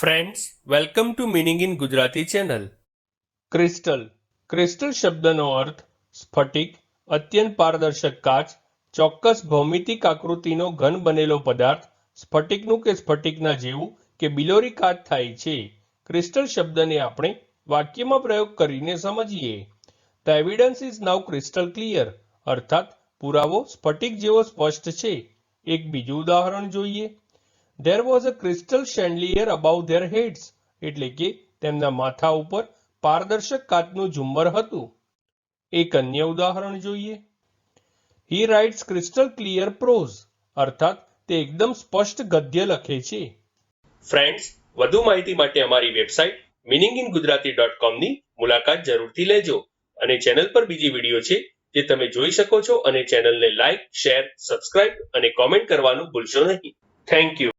Friends welcome to meaning in Gujarati channel crystal crystal શબ્દનો અર્થ સ્ફટિક, અત્યંત પારદર્શક કાચ, ચોક્કસ ભૌમિતિક આકૃતિનો ઘન બનેલો પદાર્થ, સ્ફટિકનું કે સ્ફટિકના જેવું કે બિલોરી કાચ થાય છે. ક્રિસ્ટલ શબ્દને આપણે વાક્યમાં પ્રયોગ કરીને સમજીએ. The evidence is now crystal clear અર્થાત પુરાવો સ્ફટિક જેવો સ્પષ્ટ છે. એક બીજું ઉદાહરણ જોઈએ. There was a crystal chandelier above their heads એટલે કે તેમના માથા ઉપર પારદર્શક કાચનું ઝુમ્મર હતું. એક અન્ય ઉદાહરણ જોઈએ. He writes crystal clear prose અર્થાત તે એકદમ સ્પષ્ટ ગદ્ય લખે છે. ફ્રેન્ડ્સ વધુ માહિતી માટે અમારી website meaning in Gujarati dot કોમની મુલાકાત જરૂરથી લેજો અને ચેનલ પર બીજી વીડિયો છે જે તમે જોઈ શકો છો અને ચેનલને લાઇક શેર સબસ્ક્રાઇબ અને કોમેન્ટ કરવાનું ભૂલશો નહીં. Thank you